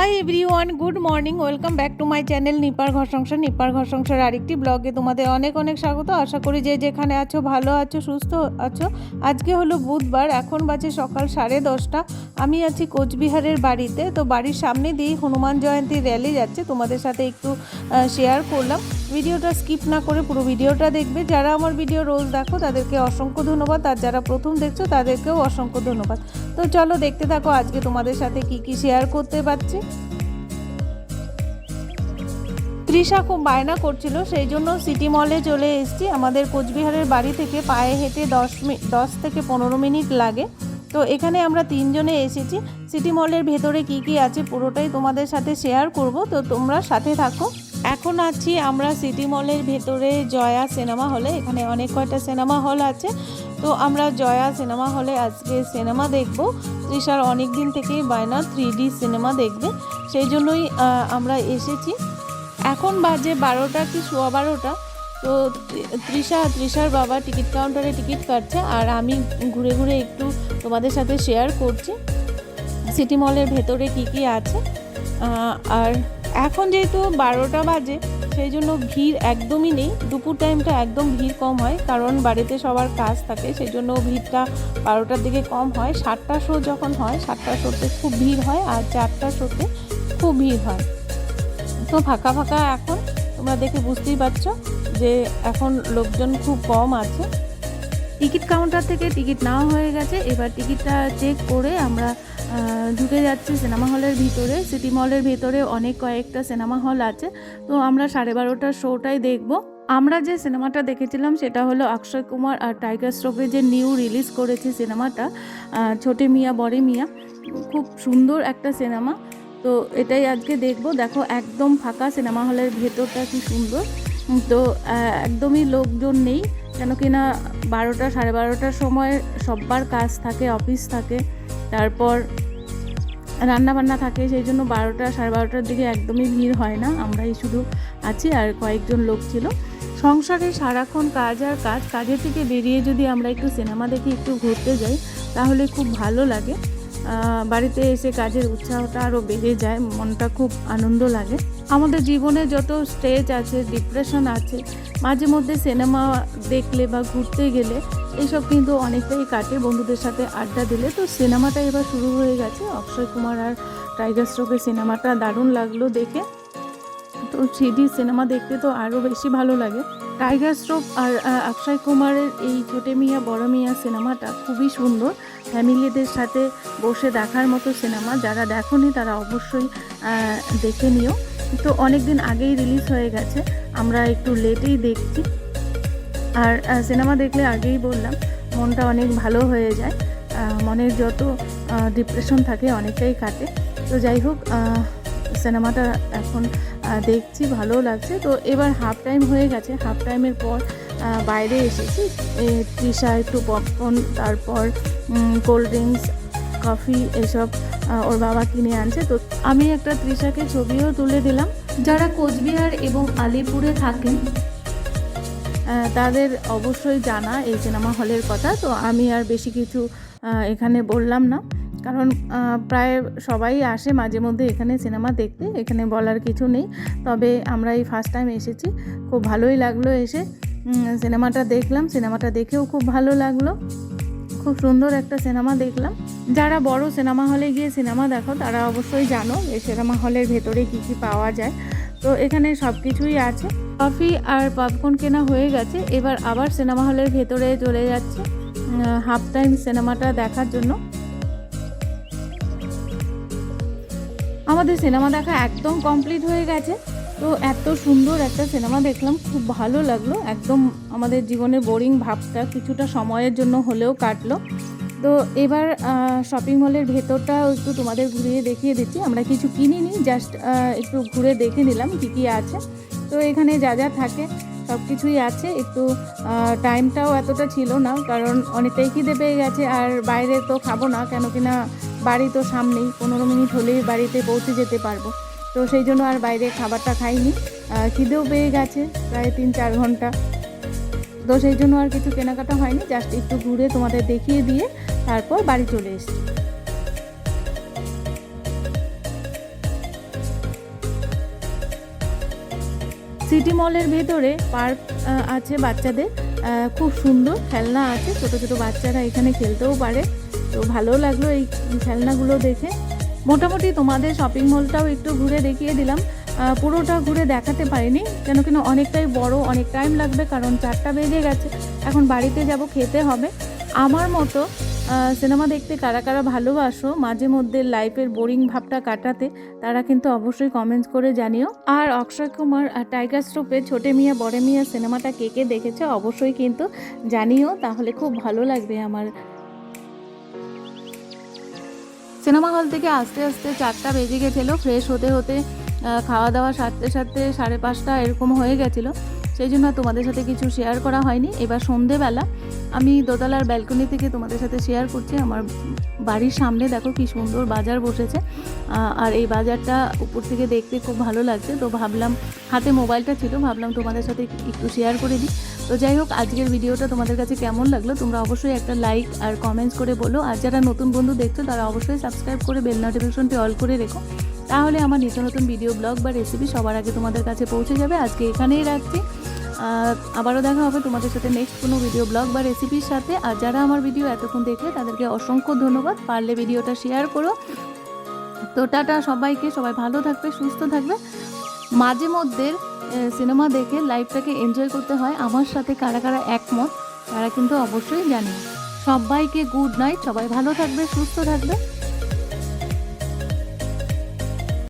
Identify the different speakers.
Speaker 1: Hi everyone good morning welcome back to my channel নিপার ঘর সংসার নিপার ঘর সংসার আরেকটি ব্লগে তোমাদের অনেক অনেক স্বাগত। আশা করি যে যেখানে আছো, ভালো আছো, সুস্থ আছো। আজকে হলো বুধবার, এখন বাজে সকাল সাড়ে দশটা। আমি আছি কোচবিহারের বাড়িতে। তো বাড়ির সামনে দিয়েই হনুমান জয়ন্তী র্যালি যাচ্ছে। তোমাদের সাথে একটু শেয়ার করলাম। ভিডিওটা স্কিপ না করে পুরো ভিডিওটা দেখবে। যারা আমার ভিডিও রোজ দেখো, তাদেরকে অসংখ্য ধন্যবাদ। আর যারা প্রথম দেখছ, তাদেরকেও অসংখ্য ধন্যবাদ। তো চলো দেখতে থাকো আজকে তোমাদের সাথে কি কি শেয়ার করতে পারছি। তৃষা খুব বায়না করছিল, সেই জন্য সিটি মলে চলে এসেছি। আমাদের কোচবিহারের বাড়ি থেকে পায়ে হেঁটে দশ দশ থেকে পনেরো মিনিট লাগে। তো এখানে আমরা তিনজনে এসেছি। সিটি মলের ভেতরে কি কি আছে পুরোটাই তোমাদের সাথে শেয়ার করব। তো তোমরা সাথে থাকো। এখন আছি আমরা সিটি মলের ভেতরে জয়া সিনেমা হলে এখানে অনেক কয়টা সিনেমা হল আছে। তো আমরা জয়া সিনেমা হলে আজকে সিনেমা দেখব। তৃষার অনেক দিন থেকেই বায়না থ্রি সিনেমা দেখবে। সেই জন্যই আমরা এসেছি। এখন বাজে বারোটা কি সোয়া বারোটা? তো তৃষা, তৃষার বাবা টিকিট কাউন্টারে টিকিট কাটছে। আর আমি ঘুরে ঘুরে একটু তোমাদের সাথে শেয়ার করছি। সিটি মলের ভেতরে কি কি আছে? আর এখন যেহেতু বারোটা বাজে, সেই জন্য ভিড় একদমই নেই। দুপুর টাইমটা একদম ভিড় কম হয়, কারণ বাড়িতে সবার কাজ থাকে, সেই জন্য ভিড়টা বারোটার দিকে কম হয়। সাতটা শো যখন হয়, সাতটা শোতে খুব ভিড় হয়, আর চারটা শোতে খুব ভিড় হয়। তো ফাঁকা ফাঁকা এখন, তোমরা দেখে বুঝতেই পারছ যে এখন লোকজন খুব কম আছে। টিকিট কাউন্টার থেকে টিকিট নেওয়া হয়ে গেছে। এবার টিকিটটা চেক করে আমরা ঢুকে যাচ্ছি সিনেমা হলের ভিতরে। সিটি মলের ভিতরে অনেক কয়েকটা সিনেমা হল আছে। তো আমরা সাড়ে বারোটার শোটাই দেখব। আমরা যে সিনেমাটা দেখেছিলাম সেটা হলো অক্ষয় কুমার আর টাইগার শ্রফের যে নিউ রিলিজ করেছে সিনেমাটা ছোটে মিয়া, বড়ে মিয়া। খুব সুন্দর একটা সিনেমা। তো এটাই আজকে দেখব। দেখো একদম ফাঁকা সিনেমা হলের ভেতরটা কি সুন্দর। তো একদমই লোকজন নেই। কেন কি না বারোটা, সাড়ে বারোটার সময় সব্বার কাজ থাকে, অফিস থাকে, তারপর রান্না বান্না থাকে, সেই জন্য বারোটা, সাড়ে বারোটার দিকে একদমই ভিড় হয় না। আমরাই শুধু আছি আর কয়েকজন লোক ছিল। সংসারে সারাক্ষণ কাজ আর কাজ, কাজের থেকে বেরিয়ে যদি আমরা একটু সিনেমা দেখে, একটু ঘুরতে যাই, তাহলে খুব ভালো লাগে। বাড়িতে এসে কাজের উৎসাহটা আরও বেড়ে যায়, মনটা খুব আনন্দ লাগে। আমাদের জীবনে যত স্ট্রেস আছে ডিপ্রেশন আছে, মাঝে মধ্যে সিনেমা দেখলে বা ঘুরতে গেলে এইসব কিন্তু অনেকটাই কাটে বন্ধুদের সাথে আড্ডা দিলে। তো সিনেমাটা এবার শুরু হয়ে গেছে। অক্ষয় কুমার আর টাইগার শ্রফের সিনেমাটা দারুণ লাগল দেখে। তো সিডি সিনেমা দেখতে তো আরও বেশি ভালো লাগে। টাইগার শ্রফ আর অক্ষয় কুমারের এই ছোটে মিয়া, বড় মিয়া সিনেমাটা খুবই সুন্দর। ফ্যামিলিদের সাথে বসে দেখার মতো সিনেমা। যারা দেখোনি তারা অবশ্যই দেখে নিও। তো অনেক দিন আগেই রিলিজ হয়ে গেছে। আমরা একটু লেটেই দেখছি। আর সিনেমা দেখলে আগেই বললাম, মনটা অনেক ভালো হয়ে যায়। মনের যত ডিপ্রেশন থাকে অনেকটাই কাটে। তো যাই হোক সিনেমাটা এখন দেখছি ভালো লাগছে। তো এবার হাফ টাইম হয়ে গেছে। হাফ টাইমের পর বাইরে এসেছি। তৃষা একটু পপকর্ন তারপর কোল্ড ড্রিঙ্কস কফি এসব ওর বাবা কিনে আনছে। তো আমি একটা তৃষাকে ছবিও তুলে দিলাম। যারা কোচবিহার এবং আলিপুরে থাকেন তাদের অবশ্যই জানা এই সিনেমা হলের কথা। তো আমি আর বেশি কিছু এখানে বললাম না। কারণ প্রায় সবাই আসে মাঝে মধ্যে এখানে সিনেমা দেখতে, এখানে বলার কিছু নেই। তবে আমরা এই ফার্স্ট টাইম এসেছি, খুব ভালোই লাগল এসে। সিনেমাটা দেখলাম, সিনেমাটা দেখেও খুব ভালো লাগল। খুব সুন্দর একটা সিনেমা দেখলাম। যারা বড় সিনেমা হলে গিয়ে সিনেমা দেখো, তারা অবশ্যই জানো এই সিনেমা হলের ভেতরে কী কী পাওয়া যায়। তো এখানে সব কিছুই আছে। কফি আর পপকর্ন কেনা হয়ে গেছে, এবার আবার সিনেমা হলের ভেতরে চলে যাচ্ছে হাফ টাইম সিনেমাটা দেখার জন্য। আমাদের সিনেমা দেখা একদম কমপ্লিট হয়ে গেছে। তো এত সুন্দর একটা সিনেমা দেখলাম, খুব ভালো লাগল। একদম আমাদের জীবনের বোরিং ভাবটা কিছুটা সময়ের জন্য হলেও কাটলো। তো এবার শপিং মলের ভেতরটা একটু তোমাদের ঘুরিয়ে দেখিয়ে দিচ্ছি। আমরা কিছু কিনিনি জাস্ট একটু ঘুরে দেখে নিলাম কী কী আছে। তো এখানে যা যা থাকে, সব কিছুই আছে। একটু টাইমটাও এতটা ছিল না, কারণ অনেকটাই খিদে পেয়ে গেছে। আর বাইরে তো খাব না, কেন কিনা বাড়ি তো সামনেই, পনেরো মিনিট হলেই বাড়িতে পৌঁছে যেতে পারব। তো সেই জন্য আর বাইরে খাবারটা খাইনি। খিদেও পেয়ে গেছে, প্রায় তিন চার ঘণ্টা। তো সেই জন্য আর কিছু কেনাকাটা হয়নি জাস্ট একটু ঘুরে তোমাদের দেখিয়ে দিয়ে তারপর বাড়ি চলে এসছি। সিটি মলের ভেতরে পার্ক আছে বাচ্চাদের। খুব সুন্দর, খেলনা আছে, ছোট ছোট বাচ্চারা এখানে খেলতেও পারে। তো ভালো লাগল এই খেলনাগুলো দেখে। মোটামুটি তোমাদের শপিং মলটাও একটু ঘুরে দেখিয়ে দিলাম। পুরোটা ঘুরে দেখাতে পারিনি কেন কেন অনেকটাই বড়, অনেক টাইম লাগবে, কারণ চারটা বেজে গেছে। এখন বাড়িতে যাব, খেতে হবে। আমার মতো সিনেমা দেখতে কারা কারা ভালোবাসো, মাঝে মধ্যে লাইফের বোরিং ভাবটা কাটাতে, তারা কিন্তু অবশ্যই কমেন্টস করে জানিও। আর অক্ষয় কুমার আর টাইগার শ্রফের ছোটে মিয়া, বড়ে মিয়া সিনেমাটা কে কে দেখেছে, অবশ্যই কিন্তু জানিও। তাহলে খুব ভালো লাগবে আমার সিনেমা হল থেকে আস্তে আস্তে চারটা বেজে গেছিল ফ্রেশ হতে হতে খাওয়া দাওয়া সারতে সারতে সাড়ে পাঁচটা এরকম হয়ে গেছিল। সেই জন্য তোমাদের সাথে কিছু শেয়ার করা হয়নি। এবার সন্ধেবেলা আমি দোতলার ব্যালকনি থেকে তোমাদের সাথে শেয়ার করছি। আমার বাড়ির সামনে দেখো কি সুন্দর বাজার বসেছে। আর এই বাজারটা উপর থেকে দেখতে খুব ভালো লাগছে। তো ভাবলাম, হাতে মোবাইলটা ছিল, ভাবলাম তোমাদের সাথে একটু শেয়ার করে দিই। তো যাই হোক, আজকের ভিডিওটা তোমাদের কাছে কেমন লাগল? তোমরা অবশ্যই একটা লাইক আর কমেন্টস করে বলো। আর যারা নতুন বন্ধু দেখছ, তারা অবশ্যই সাবস্ক্রাইব করে বেল নোটিফিকেশনটি অল করে রেখো। তাহলে আমার নিত্য নতুন ভিডিও ব্লগ বা রেসিপি সবার আগে তোমাদের কাছে পৌঁছে যাবে। আজকে এখানেই রাখছি। আবারও দেখা হবে তোমাদের সাথে নেক্সট কোনো ভিডিও ব্লগ বা রেসিপির সাথে। আর যারা আমার ভিডিও এতক্ষণ দেখলে, তাদেরকে অসংখ্য ধন্যবাদ। পারলে ভিডিওটা শেয়ার করো। তো টাটা সবাইকে। সবাই ভালো থাকবে, সুস্থ থাকবে। মাঝে মধ্যে সিনেমা দেখে লাইফটাকে এনজয় করতে হয়। আমার সাথে কারা কারা একমত, তারা কিন্তু অবশ্যই জানে। সবাইকে গুড নাইট সবাই ভালো থাকবে, সুস্থ থাকবে।